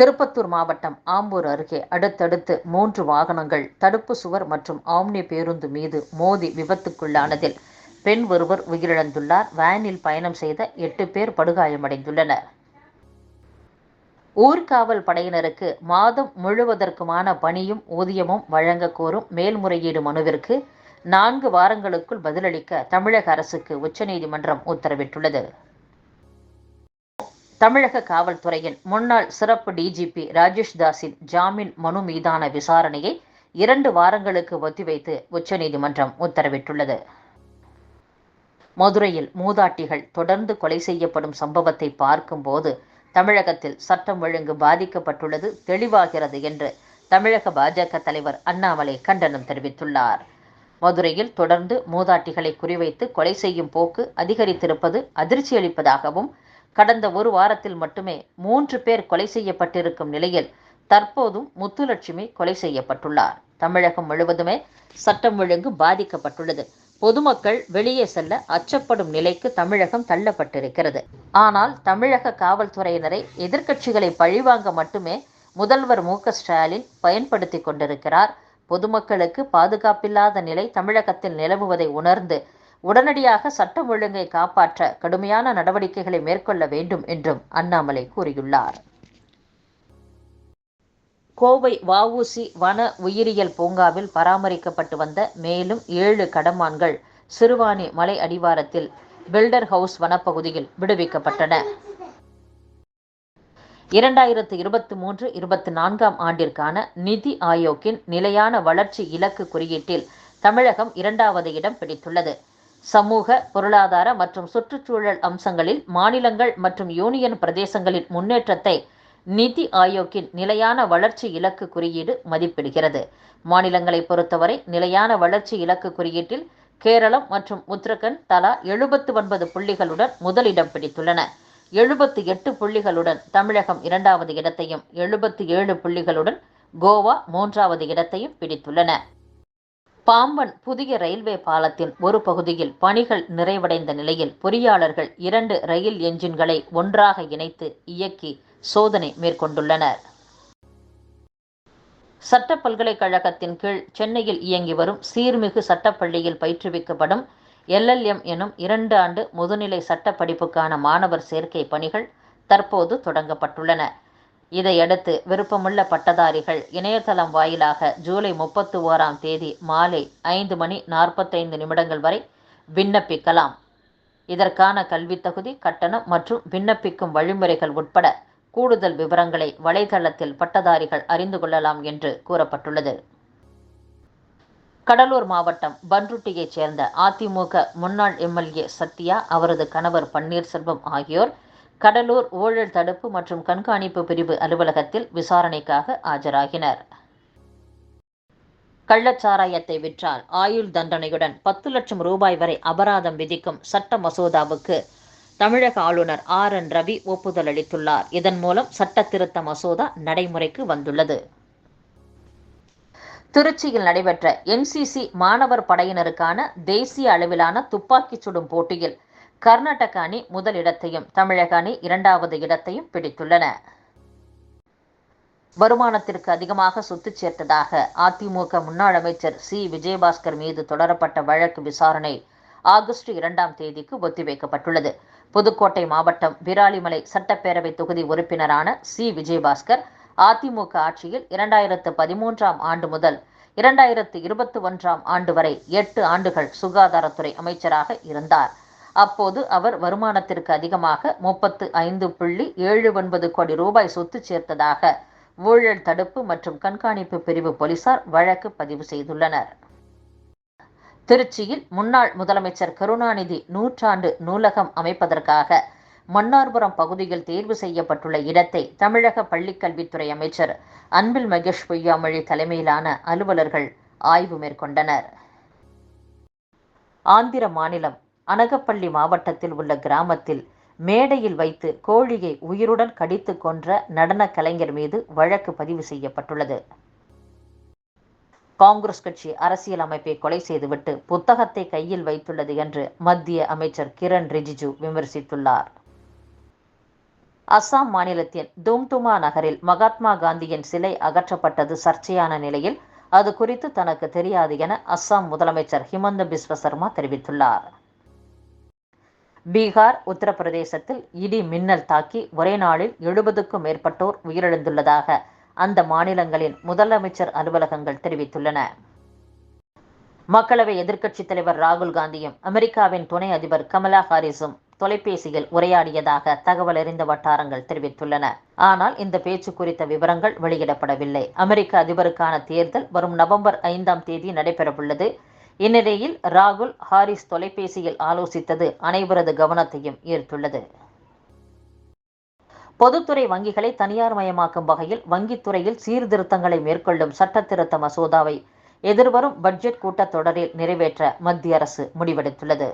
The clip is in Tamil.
திருப்பத்தூர் மாவட்டம் ஆம்பூர் அருகே அடுத்தடுத்து மூன்று வாகனங்கள் தடுப்பு சுவர் மற்றும் ஆம்னி பேருந்து மீது மோதி விபத்துக்குள்ளானதில் பெண் ஒருவர் உயிரிழந்துள்ளார். வேனில் பயணம் செய்த எட்டு பேர் படுகாயமடைந்துள்ளனர். ஊர்காவல் படையினருக்கு மாதம் முழுவதற்குமான பணியும் ஊதியமும் வழங்க கோரும் மேல்முறையீடு மனுவிற்கு நான்கு வாரங்களுக்குள் பதிலளிக்க தமிழக அரசுக்கு உச்சநீதிமன்றம் உத்தரவிட்டுள்ளது. தமிழக காவல்துறையின் முன்னாள் சிறப்பு டிஜிபி ராஜேஷ் தாஸின் ஜாமீன் மனு மீதான விசாரணையை இரண்டு வாரங்களுக்கு ஒத்திவைத்து உச்சநீதிமன்றம் உத்தரவிட்டுள்ளது. மதுரையில் மூதாட்டிகள் தொடர்ந்து கொலை செய்யப்படும் சம்பவத்தை பார்க்கும்போது தமிழகத்தில் சட்டம் ஒழுங்கு பாதிக்கப்பட்டுள்ளது தெளிவாகிறது என்று தமிழக பாஜக தலைவர் அண்ணாமலை கண்டனம் தெரிவித்துள்ளார். மதுரையில் தொடர்ந்து மூதாட்டிகளை குறிவைத்து கொலை செய்யும் போக்கு அதிகரித்திருப்பது அதிர்ச்சியளிப்பதாகவும் கடந்த ஒரு வாரத்தில் மட்டுமே மூன்று பேர் கொலை செய்யப்பட்டிருக்கும் நிலையில் தற்போதும் முத்துலட்சுமி கொலை செய்யப்பட்டுள்ளார். தமிழகம் முழுவதுமே சட்டம் ஒழுங்கு பாதிக்கப்பட்டுள்ளது. பொதுமக்கள் வெளியே செல்ல அச்சப்படும் நிலைக்கு தமிழகம் தள்ளப்பட்டிருக்கிறது. ஆனால் தமிழக காவல்துறையினரை எதிர்க்கட்சிகளை பழிவாங்க மட்டுமே முதல்வர் மு ஸ்டாலின் பயன்படுத்தி கொண்டிருக்கிறார். பொதுமக்களுக்கு பாதுகாப்பில்லாத நிலை தமிழகத்தில் நிலவுவதை உணர்ந்து உடனடியாக சட்டம் ஒழுங்கை காப்பாற்ற கடுமையான நடவடிக்கைகளை மேற்கொள்ள வேண்டும் என்றும் அண்ணாமலை கூறியுள்ளார். கோவை வஉசி வன உயிரியல் பூங்காவில் பராமரிக்கப்பட்டு வந்த மேலும் ஏழு கடமான்கள் சிறுவாணி மலை அடிவாரத்தில் பில்டர் ஹவுஸ் வனப்பகுதியில் விடுவிக்கப்பட்டன. இரண்டாயிரத்து இருபத்தி மூன்று இருபத்தி நான்காம் ஆண்டிற்கான நிதி ஆயோக்கின் நிலையான வளர்ச்சி இலக்கு குறியீட்டில் தமிழகம் இரண்டாவது இடம் பிடித்துள்ளது. சமூக பொருளாதார மற்றும் சுற்றுச்சூழல் அம்சங்களில் மாநிலங்கள் மற்றும் யூனியன் பிரதேசங்களின் முன்னேற்றத்தை நிதி ஆயோக்கின் நிலையான வளர்ச்சி இலக்கு குறியீடு மதிப்பிடுகிறது. மாநிலங்களை பொறுத்தவரை நிலையான வளர்ச்சி இலக்கு குறியீட்டில் கேரளம் மற்றும் உத்தரகண்ட் தலா எழுபத்து ஒன்பது புள்ளிகளுடன் முதலிடம் பிடித்துள்ளன. எழுபத்து எட்டு புள்ளிகளுடன் தமிழகம் இரண்டாவது இடத்தையும் எழுபத்து ஏழு புள்ளிகளுடன் கோவா மூன்றாவது இடத்தையும் பிடித்துள்ளன. பாம்பன் புதிய ரயில்வே பாலத்தின் ஒரு பகுதியில் பணிகள் நிறைவடைந்த நிலையில் பொறியாளர்கள் இரண்டு ரயில் என்ஜின்களை ஒன்றாக இணைத்து இயக்கி சோதனை மேற்கொண்டுள்ளனர். சட்ட பல்கலைக்கழகத்தின் கீழ் சென்னையில் இயங்கி வரும் சீர்மிகு சட்டப்பள்ளியில் பயிற்றுவிக்கப்படும் எல்எல்எம் எனும் இரண்டு ஆண்டு முதுநிலை சட்ட படிப்புக்கான மாணவர் சேர்க்கை பணிகள் தற்போது தொடங்கப்பட்டுள்ளன. இதையடுத்து விருப்பமுள்ள பட்டதாரிகள் இணையதளம் வாயிலாக ஜூலை முப்பத்தி ஓராம் தேதி மாலை ஐந்து மணி நாற்பத்தைந்து நிமிடங்கள் வரை விண்ணப்பிக்கலாம். இதற்கான கல்வித் தகுதி கட்டணம் மற்றும் விண்ணப்பிக்கும் வழிமுறைகள் உட்பட கூடுதல் விவரங்களை வலைதளத்தில் பட்டதாரிகள் அறிந்து கொள்ளலாம் என்று கூறப்பட்டுள்ளது. கடலூர் மாவட்டம் பன்ருட்டியைச் சேர்ந்த அதிமுக முன்னாள் எம்எல்ஏ சத்யா அவரது கணவர் பன்னீர்செல்வம் ஆகியோர் கடலூர் ஊழல் தடுப்பு மற்றும் கண்காணிப்பு பிரிவு அலுவலகத்தில் விசாரணைக்காக ஆஜராகினர். கள்ளச்சாராயத்தை விற்றால் ஆயுள் தண்டனையுடன் பத்து லட்சம் ரூபாய் வரை அபராதம் விதிக்கும் சட்ட மசோதாவுக்கு தமிழக ஆளுநர் ஆர். என். ரவி ஒப்புதல் அளித்துள்ளார். இதன் மூலம் சட்ட திருத்த மசோதா நடைமுறைக்கு வந்துள்ளது. திருச்சியில் நடைபெற்ற என்சிசி மாணவர் படையினருக்கான தேசிய அளவிலான துப்பாக்கிச் சுடும் போட்டியில் கர்நாடக அணி முதலிடத்தையும் தமிழக அணி இரண்டாவது இடத்தையும் பிடித்துள்ளன. வருமானத்திற்கு அதிகமாக சொத்து சேர்த்ததாக அதிமுக முன்னாள் அமைச்சர் சி. விஜயபாஸ்கர் மீது தொடரப்பட்ட வழக்கு விசாரணை ஆகஸ்ட் இரண்டாம் தேதிக்கு ஒத்திவைக்கப்பட்டுள்ளது. புதுக்கோட்டை மாவட்டம் விராலிமலை சட்டப்பேரவை தொகுதி உறுப்பினரான சி. விஜயபாஸ்கர் அதிமுக ஆட்சியில் இரண்டாயிரத்து பதிமூன்றாம் ஆண்டு முதல் இரண்டாயிரத்து இருபத்தி ஒன்றாம் ஆண்டு வரை எட்டு ஆண்டுகள் சுகாதாரத்துறை அமைச்சராக இருந்தார். அப்போது அவர் வருமானத்திற்கு அதிகமாக முப்பத்து ஐந்து புள்ளி ஏழு ஒன்பது கோடி ரூபாய் சொத்து சேர்த்ததாக ஊழல் தடுப்பு மற்றும் கண்காணிப்பு பிரிவு போலீசார் வழக்கு பதிவு செய்துள்ளனர். திருச்சியில் முன்னாள் முதலமைச்சர் கருணாநிதி நூற்றாண்டு நூலகம் அமைப்பதற்காக மன்னார்புரம் பகுதியில் தேர்வு செய்யப்பட்டுள்ள இடத்தை தமிழக பள்ளிக்கல்வித்துறை அமைச்சர் அன்பில் மகேஷ் பொய்யாமொழி தலைமையிலான அலுவலர்கள் ஆய்வு மேற்கொண்டனர். ஆந்திர மாநிலம் அனகப்பள்ளி மாவட்டத்தில் உள்ள கிராமத்தில் மேடையில் வைத்து கோழியை உயிருடன் கடித்து கொன்ற நடன கலைஞர் மீது வழக்கு பதிவு செய்யப்பட்டுள்ளது. காங்கிரஸ் கட்சி அரசியல் அமைப்பை கொலை செய்துவிட்டு புத்தகத்தை கையில் வைத்துள்ளது என்று மத்திய அமைச்சர் கிரண் ரிஜிஜு விமர்சித்துள்ளார். அஸ்ஸாம் மாநிலத்தின் தும்துமா நகரில் மகாத்மா காந்தியின் சிலை அகற்றப்பட்டது சர்ச்சையான நிலையில் அது குறித்து தனக்கு தெரியாது என அஸ்ஸாம் முதலமைச்சர் ஹிமந்த பிஸ்வ சர்மா தெரிவித்துள்ளார். பீகார் உத்தரப்பிரதேசத்தில் இடி மின்னல் தாக்கி ஒரே நாளில் எழுபதுக்கும் மேற்பட்டோர் உயிரிழந்துள்ளதாக அந்த மாநிலங்களின் முதலமைச்சர் அலுவலகங்கள் தெரிவித்துள்ளன. மக்களவை எதிர்க்கட்சித் தலைவர் ராகுல் காந்தியும் அமெரிக்காவின் துணை அதிபர் கமலா ஹாரிஸும் தொலைபேசியில் உரையாடியதாக தகவல் அறிந்த வட்டாரங்கள் தெரிவித்துள்ளன. ஆனால் இந்த பேச்சு குறித்த விவரங்கள் வெளியிடப்படவில்லை. அமெரிக்க அதிபருக்கான தேர்தல் வரும் நவம்பர் ஐந்தாம் தேதி நடைபெறவுள்ளது. இந்நிலையில் ராகுல் ஹாரிஸ் தொலைபேசியில் ஆலோசித்தது அனைவரது கவனத்தையும் ஈர்த்துள்ளது. பொதுத்துறை வங்கிகளை தனியார் மயமாக்கும் வகையில் வங்கித்துறையில் சீர்திருத்தங்களை மேற்கொள்ளும் சட்ட திருத்த மசோதாவை எதிர்வரும் பட்ஜெட் கூட்டத்தொடரில் நிறைவேற்ற மத்திய அரசு முடிவெடுத்துள்ளது.